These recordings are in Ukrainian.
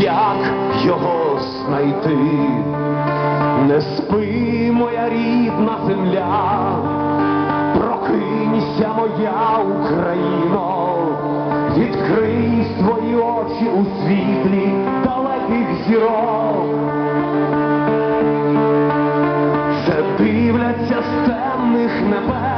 як його знайти. Не спи, моя рідна земля, прокинься, моя Україно, відкрий свої очі у світлі далеких зірок. Це дивляться з темних небес,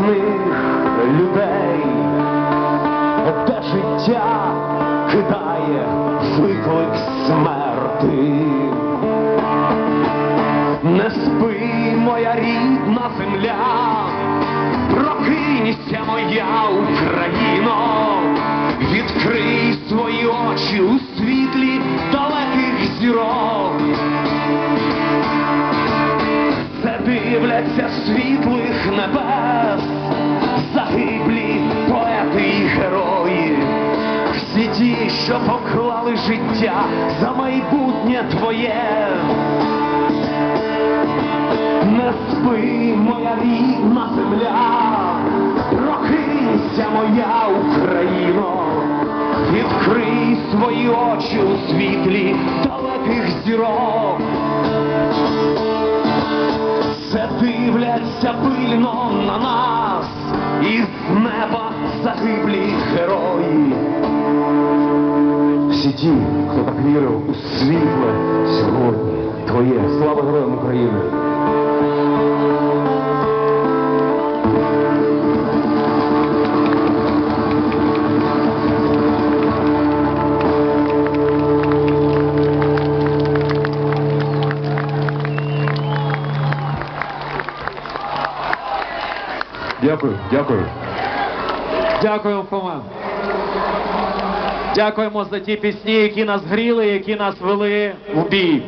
радісних людей, де життя кидає виклик смерти. Не спи, моя рідна земля, прокинься, моя Україно, відкрий свої очі у світлі далеких зірок. Це дивляться світлих небес, ті, що поклали життя за майбутнє твоє. Не спи, моя рідна земля, прокинься, моя Україно, відкрий свої очі у світлі далеких зірок. Це дивляться пильно на нас, із неба загиблі герої. Ті, хто так вірив у світле сьогодні, твоє, слава героям України. Дякую, дякую. Дякуємо, Фома. Дякуємо за ті пісні, які нас гріли, які нас вели у бій.